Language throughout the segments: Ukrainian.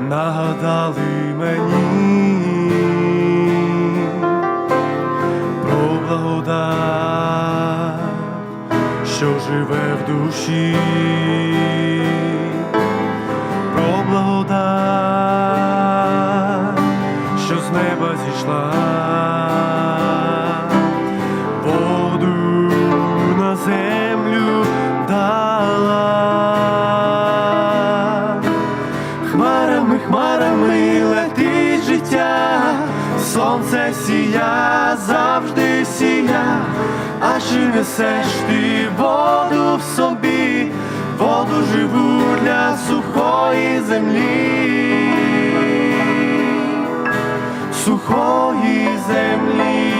нагадали мені. Про благодать, що живе в душі, сонце сія, завжди сія, а чи несеш ти воду в собі, воду живу для сухої землі, сухої землі.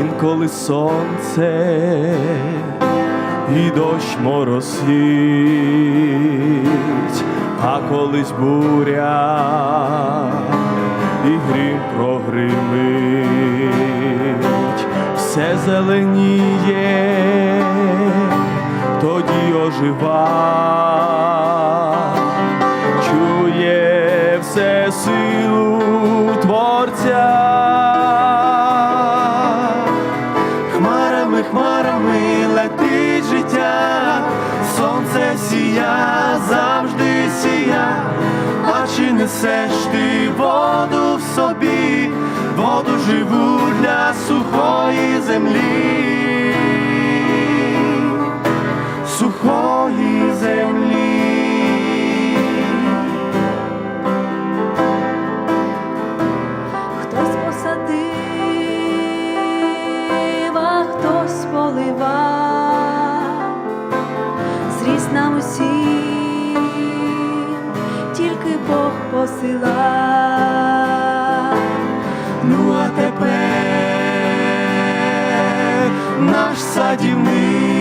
Інколи сонце і дощ моросить, а колись буря і грім прогримить, все зеленіє, тоді ожива, чує все силу Творця. Несеш ти воду в собі, воду живу для сухої землі, сухої землі. Хтось посадив, хтось поливав, зріс нам тільки Бог посила, Ну а тепер наш садівник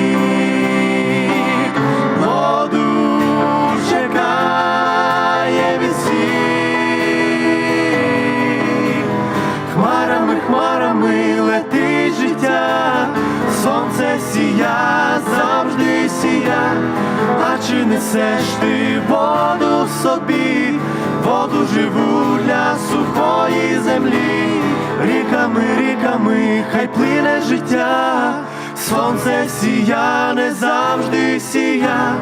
несеш ти воду в собі, воду живу для сухої землі, ріками, ріками, хай плине життя, сонце сія, не завжди сія,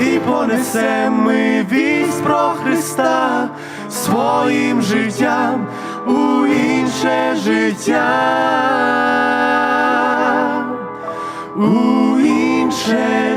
і понесем ми вість про Христа своїм життям у інше життя, у інше